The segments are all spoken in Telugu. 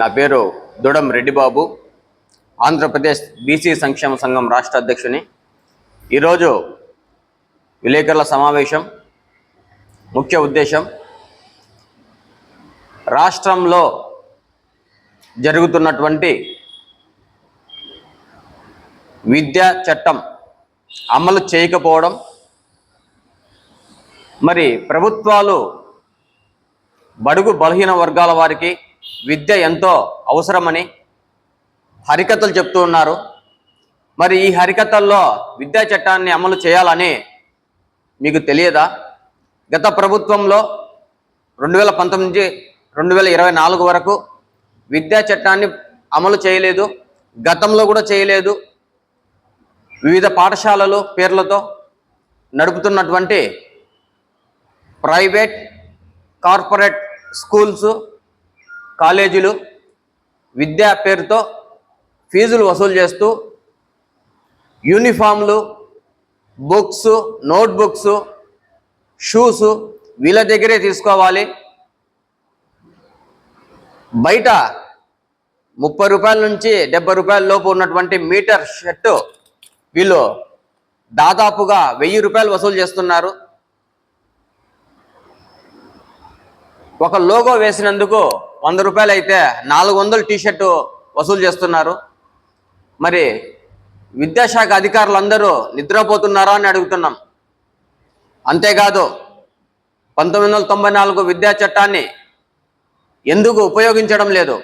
నా పేరు దుడం రెడ్డిబాబు. ఆంధ్రప్రదేశ్ బీసీ సంక్షేమ సంఘం రాష్ట్ర అధ్యక్షుని. ఈరోజు విలేకరుల సమావేశం. ముఖ్య ఉద్దేశం రాష్ట్రంలో జరుగుతున్నటువంటి విద్యా చట్టం అమలు చేయకపోవడం మరి ప్రభుత్వాలు బడుగు బలహీన వర్గాల వారికి విద్య ఎంతో అవసరమని హరికథలు చెప్తూ ఉన్నారు. మరి ఈ హరికథల్లో విద్యా చట్టాన్ని అమలు చేయాలని మీకు తెలియదా? గత ప్రభుత్వంలో రెండు వేల పంతొమ్మిది రెండు వేల ఇరవై నాలుగు వరకు విద్యా చట్టాన్ని అమలు చేయలేదు గతంలో కూడా చేయలేదు. వివిధ పాఠశాలలు పేర్లతో నడుపుతున్నటువంటి ప్రైవేట్ కార్పొరేట్ స్కూల్స్ కాలేజీలు విద్యా పేరుతో ఫీజులు వసూలు చేస్తూ యూనిఫామ్లు బుక్స్ నోట్బుక్స్ షూస్ వీళ్ళ దగ్గరే తీసుకోవాలి. బయట ముప్పై రూపాయల నుంచి డెబ్బై రూపాయల లోపు ఉన్నటువంటి మీటర్ షర్టు వీళ్ళు దాదాపుగా వెయ్యి రూపాయలు వసూలు చేస్తున్నారు. ఒక లోగో వేసినందుకు వంద రూపాయలు అయితే నాలుగు వందలు టీషర్టు వసూలు చేస్తున్నారు. మరి విద్యాశాఖ అధికారులందరూ నిద్రపోతున్నారా అని అడుగుతున్నాం. అంతేకాదు పంతొమ్మిది వందల తొంభై నాలుగు విద్యా చట్టాన్ని ఎందుకు ఉపయోగించడం లేదు?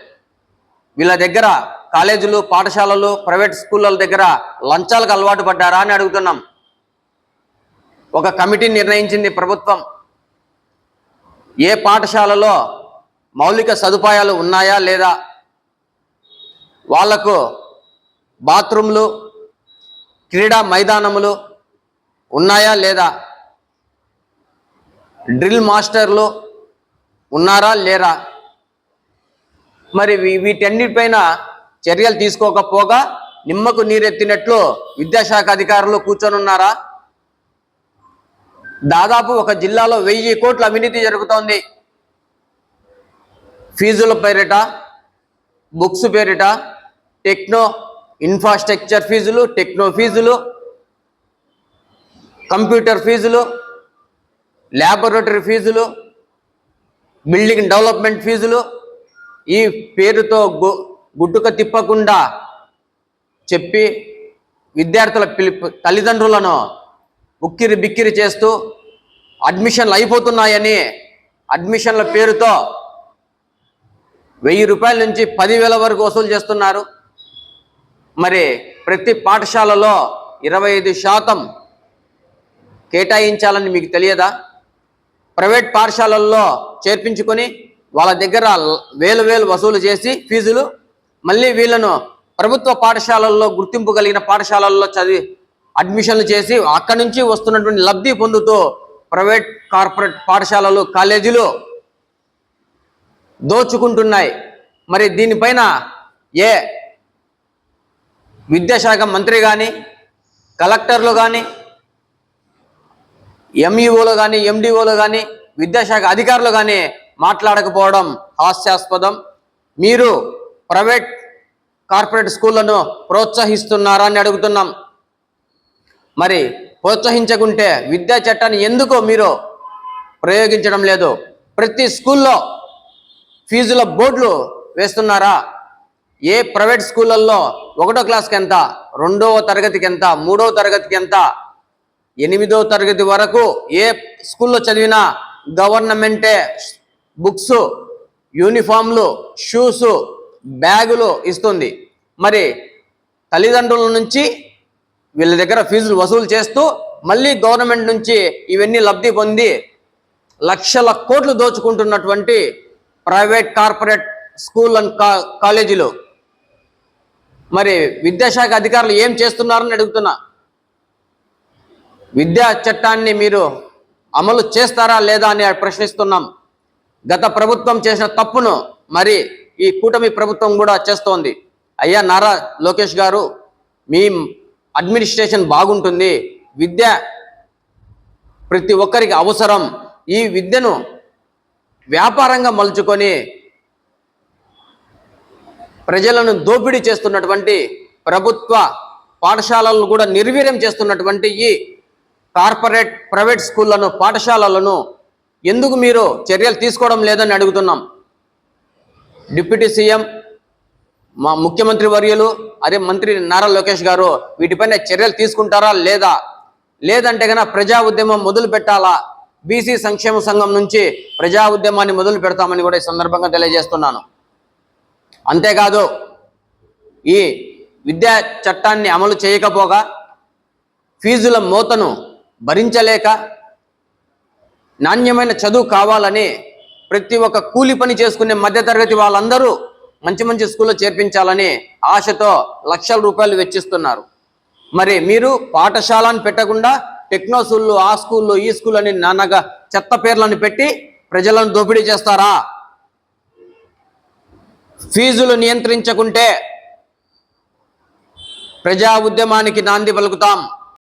వీళ్ళ దగ్గర కాలేజీలు పాఠశాలలు ప్రైవేట్ స్కూళ్ళ దగ్గర లంచాలకు అలవాటు పడ్డారా అని అడుగుతున్నాం. ఒక కమిటీ నిర్ణయించింది ప్రభుత్వం. ఏ పాఠశాలలో మౌలిక సదుపాయాలు ఉన్నాయా లేదా? వాళ్ళకు బాత్రూమ్లు క్రీడా మైదానములు ఉన్నాయా లేదా? డ్రిల్ మాస్టర్లు ఉన్నారా లేరా? మరి వీటన్నిటిపైన చర్యలు తీసుకోకపోగా నిమ్మకు నీరెత్తినట్లు విద్యాశాఖ అధికారులు కూర్చొని ఉన్నారా దాదాపు ఒక జిల్లాలో వెయ్యి కోట్ల అవినీతి జరుగుతోంది. ఫీజుల పేరిట బుక్స్ పేరిట టెక్నో ఇన్ఫ్రాస్ట్రక్చర్ ఫీజులు టెక్నో ఫీజులు కంప్యూటర్ ఫీజులు ల్యాబొరేటరీ ఫీజులు బిల్డింగ్ డెవలప్మెంట్ ఫీజులు ఈ పేరుతో గు గుట్టుక తిప్పకుండా చెప్పి విద్యార్థుల పిలుపు తల్లిదండ్రులను ఉక్కిరి బిక్కిరి చేస్తూ అడ్మిషన్లు అయిపోతున్నాయని అడ్మిషన్ల పేరుతో వెయ్యి రూపాయల నుంచి పదివేల వరకు వసూలు చేస్తున్నారు. మరి ప్రతి పాఠశాలలో ఇరవై ఐదు శాతం కేటాయించాలని మీకు తెలియదా? ప్రైవేట్ పాఠశాలల్లో చేర్పించుకొని వాళ్ళ దగ్గర వేలు వేలు వసూలు చేసి ఫీజులు మళ్ళీ వీళ్ళను ప్రభుత్వ పాఠశాలల్లో గుర్తింపు కలిగిన పాఠశాలల్లో చదివి అడ్మిషన్లు చేసి అక్కడి నుంచి వస్తున్నటువంటి లబ్ధి పొందుతూ ప్రైవేట్ కార్పొరేట్ పాఠశాలలు కాలేజీలు దోచుకుంటున్నాయి. మరి దీనిపైన ఏ విద్యాశాఖ మంత్రి కానీ కలెక్టర్లు కానీ ఎంఈఓలు కానీ ఎండిఓలు కానీ విద్యాశాఖ అధికారులు కానీ మాట్లాడకపోవడం హాస్యాస్పదం. మీరు ప్రైవేట్ కార్పొరేట్ స్కూళ్ళను ప్రోత్సహిస్తున్నారా అని అడుగుతున్నాం. మరి ప్రోత్సహించకుంటే విద్యా చట్టాన్ని ఎందుకు మీరు ప్రయోగించడం లేదు. ప్రతి స్కూల్లో ఫీజుల బోర్డులు వేస్తున్నారా? ఏ ప్రైవేట్ స్కూళ్ళల్లో ఒకటో క్లాస్కి ఎంత రెండవ తరగతికి ఎంత మూడవ తరగతికి ఎంత ఎనిమిదో తరగతి వరకు ఏ స్కూల్లో చదివినా గవర్నమెంటే బుక్స్ యూనిఫామ్లు షూస్ బ్యాగులు ఇస్తుంది. మరి తల్లిదండ్రుల నుంచి వీళ్ళ దగ్గర ఫీజులు వసూలు చేస్తూ మళ్ళీ గవర్నమెంట్ నుంచి ఇవన్నీ లబ్ధి పొంది లక్షల కోట్లు దోచుకుంటున్నటువంటి ప్రైవేట్ కార్పొరేట్ స్కూల్ అండ్ కా కాలేజీలు. మరి విద్యాశాఖ అధికారులు ఏం చేస్తున్నారని అడుగుతున్నా. విద్యా చట్టాన్ని మీరు అమలు చేస్తారా లేదా అని ప్రశ్నిస్తున్నాం. గత ప్రభుత్వం చేసిన తప్పును మరి ఈ కూటమి ప్రభుత్వం కూడా చేస్తోంది. అయ్యా నారా లోకేష్ గారు మీ అడ్మినిస్ట్రేషన్ బాగుంటుంది. విద్య ప్రతి ఒక్కరికి అవసరం. ఈ విద్యను వ్యాపారంగా మలుచుకొని ప్రజలను దోపిడీ చేస్తున్నటువంటి ప్రభుత్వ పాఠశాలలను కూడా నిర్వీర్యం చేస్తున్నటువంటి ఈ కార్పొరేట్ ప్రైవేట్ స్కూళ్ళను పాఠశాలలను ఎందుకు మీరు చర్యలు తీసుకోవడం లేదని అడుగుతున్నాం. డిప్యూటీ సీఎం మా ముఖ్యమంత్రి వర్యులు అదే మంత్రి నారా లోకేష్ గారు వీటిపైన చర్యలు తీసుకుంటారా లేదా? లేదంటే గన ప్రజా ఉద్యమం మొదలు పెట్టాలా బీసీ సంక్షేమ సంఘం నుంచి ప్రజా ఉద్యమాన్ని మొదలు పెడతామని కూడా ఈ సందర్భంగా తెలియజేస్తున్నాను. అంతేకాదు ఈ విద్యా చట్టాన్ని అమలు చేయకపోగా ఫీజుల మోతను భరించలేక నాణ్యమైన చదువు కావాలని ప్రతి ఒక్క కూలి పని చేసుకునే మధ్యతరగతి వాళ్ళందరూ మంచి మంచి స్కూల్లో చేర్పించాలని ఆశతో లక్షల రూపాయలు వెచ్చిస్తున్నారు. మరి మీరు పాఠశాలను పెట్టకుండా టెక్నో స్కూళ్ళు ఆ స్కూళ్ళు ఈ స్కూల్ అని నాన్నగా చెత్త పేర్లను పెట్టి ప్రజలను దోపిడీ చేస్తారా? ఫీజులు నియంత్రించకుంటే ప్రజా ఉద్యమానికి నాంది పలుకుతాం.